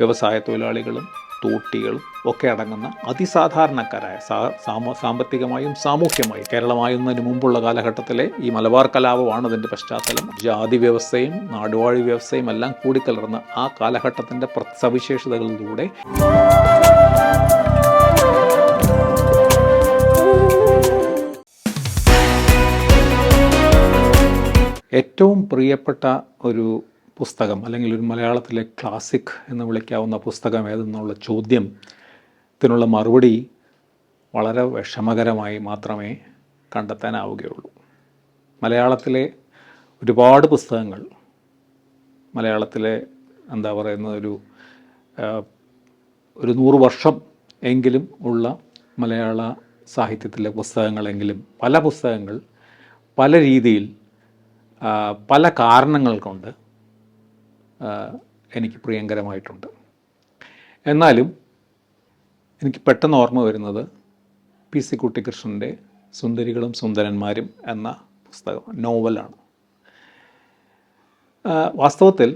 വ്യവസായ തൊഴിലാളികളും തോട്ടികളും ഒക്കെ അടങ്ങുന്ന അതിസാധാരണക്കാരായ സാമ്പത്തികമായും സാമൂഹ്യമായും കേരളമായുന്നതിന് മുമ്പുള്ള കാലഘട്ടത്തിലെ ഈ മലബാർ കലാപമാണ് അതിന്റെ പശ്ചാത്തലം. ജാതി വ്യവസ്ഥയും നാടുവാഴി വ്യവസ്ഥയും എല്ലാം കൂടിക്കലർന്ന ആ കാലഘട്ടത്തിന്റെ സവിശേഷതകളിലൂടെ ഏറ്റവും പ്രിയപ്പെട്ട ഒരു പുസ്തകം അല്ലെങ്കിൽ ഒരു മലയാളത്തിലെ ക്ലാസിക് എന്ന് വിളിക്കാവുന്ന പുസ്തകം ഏതെന്നുള്ള ചോദ്യം ത്തിനുള്ള മറുപടി വളരെ വിഷമകരമായി മാത്രമേ കണ്ടെത്താനാവുകയുള്ളൂ. മലയാളത്തിലെ ഒരുപാട് പുസ്തകങ്ങൾ മലയാളത്തിലെ എന്താ പറയുന്ന ഒരു ഒരു നൂറ് വർഷം എങ്കിലും ഉള്ള മലയാള സാഹിത്യത്തിലെ പുസ്തകങ്ങളെങ്കിലും പല പുസ്തകങ്ങൾ പല രീതിയിൽ പല കാരണങ്ങൾ കൊണ്ട് എനിക്ക് പ്രിയങ്കരമായിട്ടുണ്ട്. എന്നാലും എനിക്ക് പെട്ടെന്ന് ഓർമ്മ വരുന്നത് പി സി കുട്ടിക്കൃഷ്ണന്റെ സുന്ദരികളും സുന്ദരന്മാരും എന്ന പുസ്തകം നോവലാണ്. വാസ്തവത്തിൽ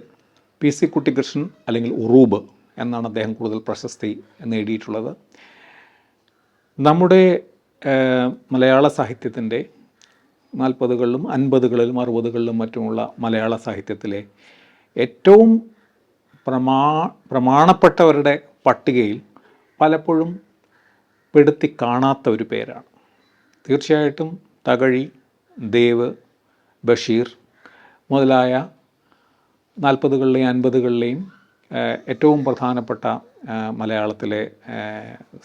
പി സി കുട്ടിക്കൃഷ്ണൻ അല്ലെങ്കിൽ ഉറൂബ് എന്നാണ് അദ്ദേഹം കൂടുതൽ പ്രശസ്തി നേടിയിട്ടുള്ളത്. നമ്മുടെ മലയാള സാഹിത്യത്തിന്റെ നാൽപ്പതുകളിലും അൻപതുകളിലും അറുപതുകളിലും മറ്റുമുള്ള മലയാള സാഹിത്യത്തിലെ ഏറ്റവും പ്രമാ പ്രമാണപ്പെട്ടവരുടെ പട്ടികയിൽ പലപ്പോഴും പെടുത്തി കാണാത്ത ഒരു പേരാണ്. തീർച്ചയായിട്ടും തകഴി ദേവ് ബഷീർ മുതലായ നാൽപ്പതുകളിലെയും അൻപതുകളിലെയും ഏറ്റവും പ്രധാനപ്പെട്ട മലയാളത്തിലെ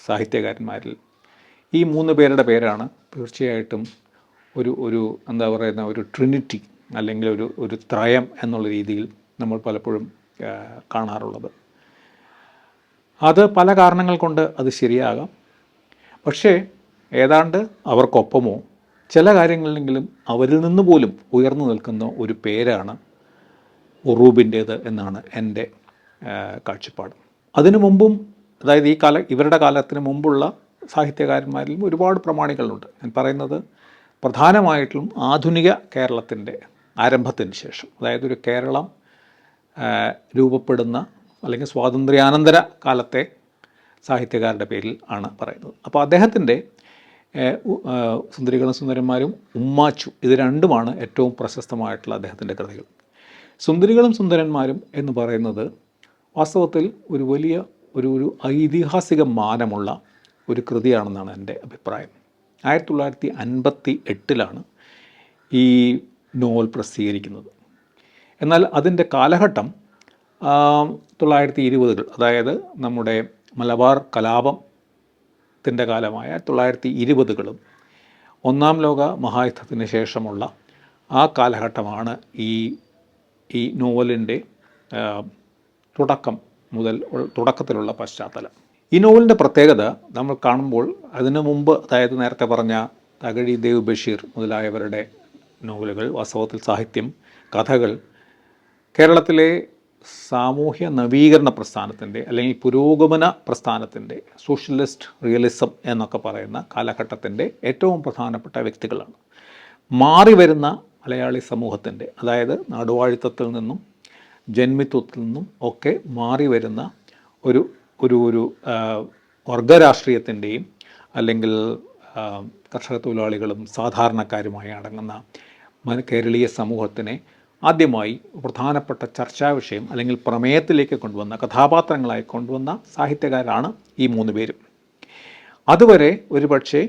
സാഹിത്യകാരന്മാരിൽ ഈ മൂന്ന് പേരുടെ പേരാണ് തീർച്ചയായിട്ടും ഒരു ഒരു എന്താ പറയുന്ന ഒരു ട്രിനിറ്റി അല്ലെങ്കിൽ ഒരു ഒരു ത്രയം എന്നുള്ള രീതിയിൽ നമ്മൾ പലപ്പോഴും കാണാറുള്ളത്. അത് പല കാരണങ്ങൾ കൊണ്ട് അത് ശരിയാകാം. പക്ഷേ ഏതാണ്ട് അവർക്കൊപ്പമോ ചില കാര്യങ്ങളിലെങ്കിലും അവരിൽ നിന്ന് പോലും ഉയർന്നു നിൽക്കുന്ന ഒരു പേരാണ് ഉറൂബിന്റേത് എന്നാണ് എന്റെ കാഴ്ചപ്പാട്. അതിനു മുമ്പും അതായത് ഈ കാല ഇവരുടെ കാലത്തിന് മുമ്പുള്ള സാഹിത്യകാരന്മാരിലും ഒരുപാട് പ്രമാണികളുണ്ട്. ഞാൻ പറയുന്നത് പ്രധാനമായിട്ടും ആധുനിക കേരളത്തിന്റെ ആരംഭത്തിന് ശേഷം. അതായത് ഒരു കേരളം രൂപപ്പെടുന്ന അല്ലെങ്കിൽ സ്വാതന്ത്ര്യാനന്തര കാലത്തെ സാഹിത്യകാരുടെ പേരിൽ ആണ് പറയുന്നത്. അപ്പോൾ അദ്ദേഹത്തിന്റെ സുന്ദരികളും സുന്ദരന്മാരും ഉമ്മാച്ചു ഇത് രണ്ടുമാണ് ഏറ്റവും പ്രശസ്തമായിട്ടുള്ള അദ്ദേഹത്തിന്റെ കൃതികൾ. സുന്ദരികളും സുന്ദരന്മാരും എന്ന് പറയുന്നത് വാസ്തവത്തിൽ ഒരു വലിയ ഒരു ഒരു ഐതിഹാസിക മാനമുള്ള ഒരു കൃതിയാണെന്നാണ് എന്റെ അഭിപ്രായം. ആയിരത്തി തൊള്ളായിരത്തി അൻപത്തി എട്ടിലാണ് ഈ നോവൽ പ്രസിദ്ധീകരിക്കുന്നത്. എന്നാൽ അതിന്റെ കാലഘട്ടം തൊള്ളായിരത്തി ഇരുപതുകൾ അതായത് നമ്മുടെ മലബാർ കലാപത്തിന്റെ കാലമായ തൊള്ളായിരത്തി ഇരുപതുകളും ഒന്നാം ലോക മഹായുദ്ധത്തിന് ശേഷമുള്ള ആ കാലഘട്ടമാണ് ഈ ഈ നോവലിന്റെ തുടക്കം മുതൽ തുടക്കത്തിലുള്ള പശ്ചാത്തലം. ഈ നോവലിന്റെ പ്രത്യേകത നമ്മൾ കാണുമ്പോൾ അതിനു മുമ്പ് അതായത് നേരത്തെ പറഞ്ഞ തകഴി ദേവ് ബഷീർ മുതലായവരുടെ നോവലുകൾ വാസ്തവത്തിൽ സാഹിത്യം കഥകൾ കേരളത്തിലെ സാമൂഹ്യ നവീകരണ പ്രസ്ഥാനത്തിന്റെ അല്ലെങ്കിൽ പുരോഗമന പ്രസ്ഥാനത്തിന്റെ സോഷ്യലിസ്റ്റ് റിയലിസം എന്നൊക്കെ പറയുന്ന കാലഘട്ടത്തിന്റെ ഏറ്റവും പ്രധാനപ്പെട്ട വ്യക്തികളാണ്. മാറി വരുന്ന മലയാളി സമൂഹത്തിന്റെ അതായത് നാടുവാഴിത്തത്തിൽ നിന്നും ജന്മിത്വത്തിൽ നിന്നും ഒക്കെ മാറി വരുന്ന ഒരു ഒരു ഒരു വർഗരാഷ്ട്രീയത്തിന്റെയും അല്ലെങ്കിൽ കർഷക തൊഴിലാളികളും സാധാരണക്കാരുമായി അടങ്ങുന്ന കേരളീയ സമൂഹത്തിനെ ആദ്യമായി പ്രധാനപ്പെട്ട ചർച്ചാ വിഷയം അല്ലെങ്കിൽ പ്രമേയത്തിലേക്ക് കൊണ്ടുവന്ന കഥാപാത്രങ്ങളായി കൊണ്ടുവന്ന സാഹിത്യകാരാണ് ഈ മൂന്ന് പേരും. അതുവരെ ഒരുപക്ഷെ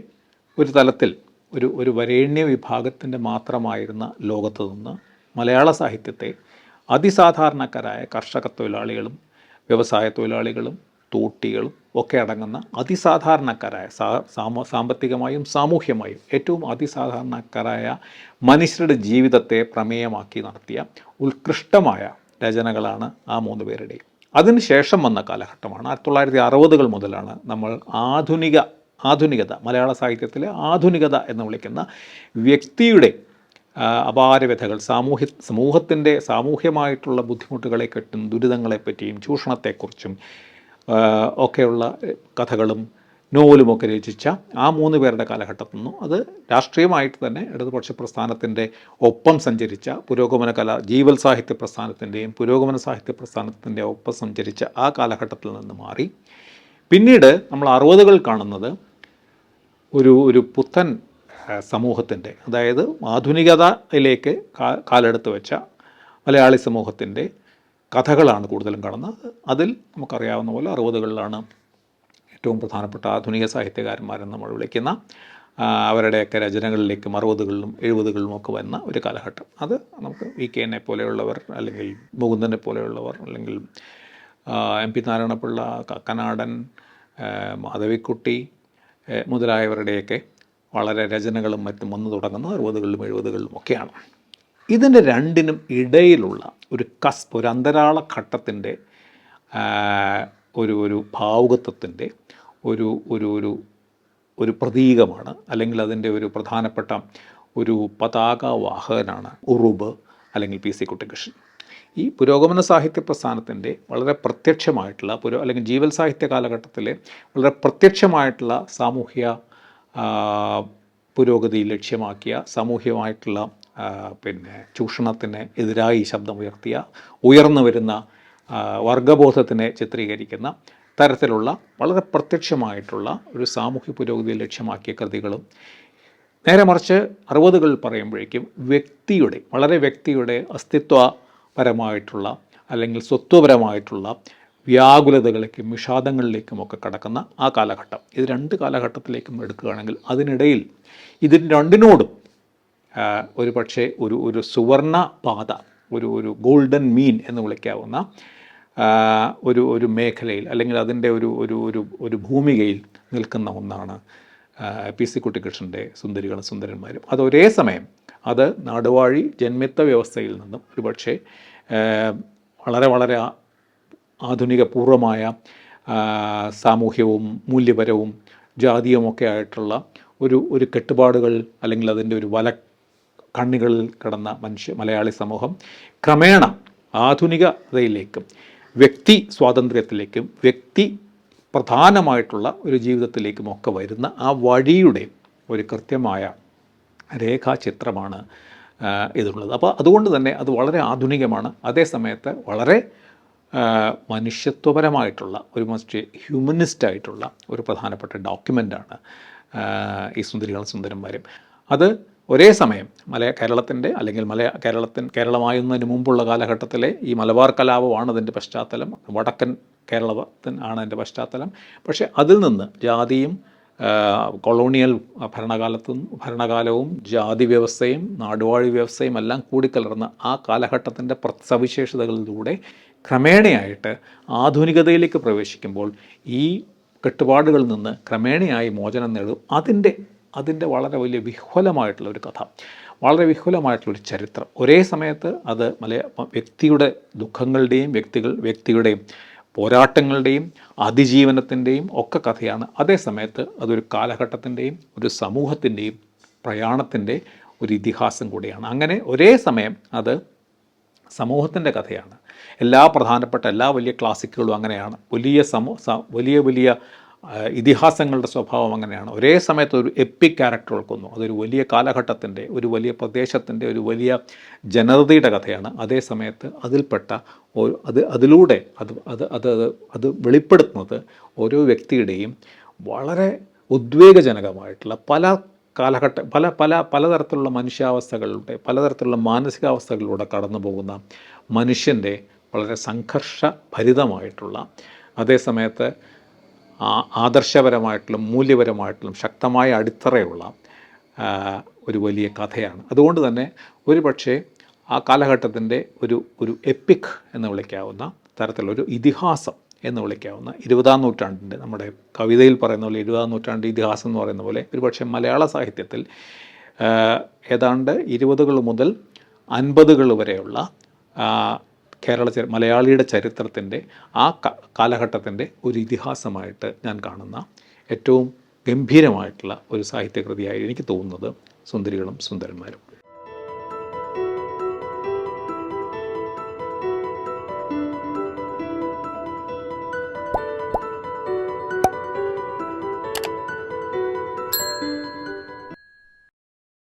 ഒരു തലത്തിൽ ഒരു ഒരു വരേണ്യ വിഭാഗത്തിന്റെ മാത്രമായിരുന്ന ലോകത്ത് നിന്ന് മലയാള സാഹിത്യത്തെ അതിസാധാരണക്കാരായ കർഷക തൊഴിലാളികളും വ്യവസായ തൊഴിലാളികളും തോട്ടികളും ഒക്കെ അടങ്ങുന്ന അതിസാധാരണക്കാരായ സാമ്പത്തികമായും സാമൂഹ്യമായും ഏറ്റവും അതിസാധാരണക്കാരായ മനുഷ്യരുടെ ജീവിതത്തെ പ്രമേയമാക്കി നടത്തിയ ഉത്കൃഷ്ടമായ രചനകളാണ് ആ മൂന്ന് പേരുടെയും അതിനുശേഷം വന്ന കാലഘട്ടമാണ് ആയിരത്തി തൊള്ളായിരത്തി അറുപതുകൾ മുതലാണ് നമ്മൾ ആധുനിക ആധുനികത മലയാള സാഹിത്യത്തിലെ ആധുനികത എന്ന് വിളിക്കുന്ന വ്യക്തിയുടെ അപാരവ്യഥകൾ സാമൂഹ്യ സമൂഹത്തിന്റെ സാമൂഹ്യമായിട്ടുള്ള ബുദ്ധിമുട്ടുകളെ കെട്ടും ദുരിതങ്ങളെപ്പറ്റിയും ചൂഷണത്തെക്കുറിച്ചും ഒക്കെയുള്ള കഥകളും നോവലുമൊക്കെ രചിച്ച ആ മൂന്ന് പേരുടെ കാലഘട്ടത്തിൽ നിന്നും അത് രാഷ്ട്രീയമായിട്ട് തന്നെ ഇടതുപക്ഷ പ്രസ്ഥാനത്തിന്റെ ഒപ്പം സഞ്ചരിച്ച പുരോഗമന കല ജീവൽ സാഹിത്യ പ്രസ്ഥാനത്തിന്റെയും പുരോഗമന സാഹിത്യ പ്രസ്ഥാനത്തിന്റെ ഒപ്പം സഞ്ചരിച്ച ആ കാലഘട്ടത്തിൽ നിന്ന് മാറി. പിന്നീട് നമ്മൾ അറുപതുകൾ കാണുന്നത് ഒരു ഒരു പുത്തൻ സമൂഹത്തിന്റെ അതായത് ആധുനികതയിലേക്ക് കാലെടുത്ത് വെച്ച മലയാളി സമൂഹത്തിന്റെ കഥകളാണ് കൂടുതലും കാണുന്നത്. അതിൽ നമുക്കറിയാവുന്ന പോലെ അറുപതുകളിലാണ് ഏറ്റവും പ്രധാനപ്പെട്ട ആധുനിക സാഹിത്യകാരന്മാരെന്ന് നമ്മൾ വിളിക്കുന്ന അവരുടെയൊക്കെ രചനകളിലേക്കും അറുപതുകളിലും എഴുപതുകളിലും ഒക്കെ വന്ന ഒരു കാലഘട്ടം. അത് നമുക്ക് വി കെ എന്നെ പോലെയുള്ളവർ അല്ലെങ്കിൽ മുകുന്ദനെ പോലെയുള്ളവർ അല്ലെങ്കിൽ എം പി നാരായണപിള്ള കക്കനാടൻ മാധവിക്കുട്ടി മുതലായവരുടെയൊക്കെ വളരെ രചനകളും മറ്റും വന്നു തുടങ്ങുന്നത് അറുപതുകളിലും എഴുപതുകളിലും ഒക്കെയാണ്. ഇതിന്റെ രണ്ടിനും ഇടയിലുള്ള ഒരു കസ്പ് ഒരു അന്തരാള ഘട്ടത്തിന്റെ ഒരു ഒരു ഭാവുകത്വത്തിന്റെ ഒരു ഒരു ഒരു ഒരു പ്രതീകമാണ്. അല്ലെങ്കിൽ അതിന്റെ ഒരു പ്രധാനപ്പെട്ട ഒരു പതാകവാഹകനാണ് ഉറുബ് അല്ലെങ്കിൽ പി സി കുട്ടിക്കൃഷ്ണൻ ഈ പുരോഗമന സാഹിത്യ പ്രസ്ഥാനത്തിന്റെ വളരെ പ്രത്യക്ഷമായിട്ടുള്ള പുരോ അല്ലെങ്കിൽ ജീവൽ സാഹിത്യ കാലഘട്ടത്തിലെ വളരെ പ്രത്യക്ഷമായിട്ടുള്ള സാമൂഹ്യ പുരോഗതി ലക്ഷ്യമാക്കിയ സാമൂഹ്യമായിട്ടുള്ള പിന്നെ ചൂഷണത്തിന് എതിരായി ശബ്ദമുയർത്തിയ ഉയർന്നു വരുന്ന വർഗബോധത്തിനെ ചിത്രീകരിക്കുന്ന തരത്തിലുള്ള വളരെ പ്രത്യക്ഷമായിട്ടുള്ള ഒരു സാമൂഹ്യ പുരോഗതി ലക്ഷ്യമാക്കിയ കൃതികളും നേരെ മറിച്ച് അറുപതുകൾ പറയുമ്പോഴേക്കും വ്യക്തിയുടെ വളരെ വ്യക്തിയുടെ അസ്തിത്വപരമായിട്ടുള്ള അല്ലെങ്കിൽ സ്വത്വപരമായിട്ടുള്ള വ്യാകുലതകളിലേക്കും വിഷാദങ്ങളിലേക്കും ഒക്കെ കടക്കുന്ന ആ കാലഘട്ടം. ഇത് രണ്ട് കാലഘട്ടത്തിലേക്കും എടുക്കുകയാണെങ്കിൽ അതിനിടയിൽ ഇതിന് രണ്ടിനോടും ഒരു പക്ഷേ ഒരു ഒരു സുവർണ പാത ഒരു ഒരു ഗോൾഡൻ മീൻ എന്ന് വിളിക്കാവുന്ന ഒരു ഒരു മേഖലയിൽ അല്ലെങ്കിൽ അതിന്റെ ഒരു ഒരു ഒരു ഒരു ഭൂമികയിൽ നിൽക്കുന്ന ഒന്നാണ് പി സി കുട്ടിക്കൃഷ്ണന്റെ സുന്ദരികളും സുന്ദരന്മാരും. അത് ഒരേ സമയം അത് നാടുവാഴി ജന്മിത്ത വ്യവസ്ഥയിൽ നിന്നും ഒരുപക്ഷെ വളരെ വളരെ ആധുനിക പൂർവമായ സാമൂഹ്യവും മൂല്യപരവും ജാതീയവുമൊക്കെ ആയിട്ടുള്ള ഒരു ഒരു കെട്ടുപാടുകൾ അല്ലെങ്കിൽ അതിന്റെ ഒരു വല കണ്ണികളിൽ കടന്ന മനുഷ്യ മലയാളി സമൂഹം ക്രമേണ ആധുനികതയിലേക്കും വ്യക്തി സ്വാതന്ത്ര്യത്തിലേക്കും വ്യക്തി പ്രധാനമായിട്ടുള്ള ഒരു ജീവിതത്തിലേക്കും ഒക്കെ വരുന്ന ആ വഴിയുടെ ഒരു കൃത്യമായ രേഖാചിത്രമാണ് ഇതുള്ളത്. അപ്പോൾ അതുകൊണ്ട് തന്നെ അത് വളരെ ആധുനികമാണ്. അതേസമയത്ത് വളരെ മനുഷ്യത്വപരമായിട്ടുള്ള ഒരു മസ്റ്റ് ഹ്യൂമനിസ്റ്റ് ആയിട്ടുള്ള ഒരു പ്രധാനപ്പെട്ട ഡോക്യുമെന്റാണ് ഈ സുന്ദരികളും സുന്ദരന്മാരും. അത് ഒരേ സമയം മല കേരളത്തിന്റെ അല്ലെങ്കിൽ മല കേരളത്തിൻ കേരളമായുന്നതിന് മുമ്പുള്ള കാലഘട്ടത്തിലെ ഈ മലബാർ കലാപമാണ് അതിന്റെ പശ്ചാത്തലം. വടക്കൻ കേരളത്തിന് ആണ് അതിന്റെ പശ്ചാത്തലം. പക്ഷേ അതിൽ നിന്ന് ജാതിയും കൊളോണിയൽ ഭരണകാലത്തും ഭരണകാലവും ജാതി വ്യവസ്ഥയും നാടുവാഴി വ്യവസ്ഥയും എല്ലാം കൂടിക്കലർന്ന ആ കാലഘട്ടത്തിന്റെ സവിശേഷതകളിലൂടെ ക്രമേണയായിട്ട് ആധുനികതയിലേക്ക് പ്രവേശിക്കുമ്പോൾ ഈ കെട്ടുപാടുകളിൽ നിന്ന് ക്രമേണയായി മോചനം നേടും. അതിന്റെ അതിന്റെ വളരെ വലിയ വിഹ്വലമായിട്ടുള്ള ഒരു കഥ. വളരെ വിഹുലമായിട്ടുള്ളൊരു ചരിത്രം. ഒരേ സമയത്ത് അത് മലയ വ്യക്തിയുടെ ദുഃഖങ്ങളുടെയും വ്യക്തികൾ വ്യക്തിയുടെയും പോരാട്ടങ്ങളുടെയും അതിജീവനത്തിന്റെയും ഒക്കെ കഥയാണ്. അതേ സമയത്ത് അതൊരു കാലഘട്ടത്തിന്റെയും ഒരു സമൂഹത്തിന്റെയും പ്രയാണത്തിന്റെ ഒരു ഇതിഹാസം കൂടിയാണ്. അങ്ങനെ ഒരേ സമയം അത് സമൂഹത്തിന്റെ കഥയാണ്. എല്ലാ പ്രധാനപ്പെട്ട എല്ലാ വലിയ ക്ലാസിക്കുകളും അങ്ങനെയാണ്. വലിയ സമൂ വലിയ വലിയ ഇതിഹാസങ്ങളുടെ സ്വഭാവം അങ്ങനെയാണ്. ഒരേ സമയത്ത് ഒരു എപ്പിക് ക്യാരക്ടർ ഉൾക്കുന്നു. അതൊരു വലിയ കാലഘട്ടത്തിന്റെ ഒരു വലിയ പ്രദേശത്തിന്റെ ഒരു വലിയ ജനതയുടെ കഥയാണ്. അതേ സമയത്ത് അതിൽപ്പെട്ട അത് അതിലൂടെ അത് അത് അത് അത് വെളിപ്പെടുത്തുന്നത് ഓരോ വ്യക്തിയുടെയും വളരെ ഉദ്വേഗജനകമായിട്ടുള്ള പല കാലഘട്ട പല പല പലതരത്തിലുള്ള മനുഷ്യാവസ്ഥകളിലൂടെ പലതരത്തിലുള്ള മാനസികാവസ്ഥകളിലൂടെ കടന്നു പോകുന്ന മനുഷ്യന്റെ വളരെ സംഘർഷഭരിതമായിട്ടുള്ള അതേസമയത്ത് ആദർശപരമായിട്ടുള്ള മൂല്യപരമായിട്ടുള്ള ശക്തമായ അടിത്തറയുള്ള ഒരു വലിയ കഥയാണ്. അതുകൊണ്ട് തന്നെ ഒരു പക്ഷേ ആ കാലഘട്ടത്തിന്റെ ഒരു ഒരു എപ്പിക് എന്ന് വിളിക്കാവുന്ന തരത്തിലൊരു ഇതിഹാസം എന്ന് വിളിക്കാവുന്ന ഇരുപതാം നൂറ്റാണ്ടിന്റെ നമ്മുടെ കവിതയിൽ പറയുന്ന പോലെ ഇരുപതാം നൂറ്റാണ്ട് ഇതിഹാസം എന്ന് പറയുന്ന പോലെ ഒരുപക്ഷെ മലയാള സാഹിത്യത്തിൽ ഏതാണ്ട് ഇരുപതുകൾ മുതൽ അൻപതുകൾ വരെയുള്ള കേരള മലയാളിയുടെ ചരിത്രത്തിന്റെ ആ കാലഘട്ടത്തിന്റെ ഒരു ഇതിഹാസമായിട്ട് ഞാൻ കാണുന്ന ഏറ്റവും ഗംഭീരമായിട്ടുള്ള ഒരു സാഹിത്യകൃതിയായി എനിക്ക് തോന്നുന്നത് സുന്ദരികളും സുന്ദരന്മാരും.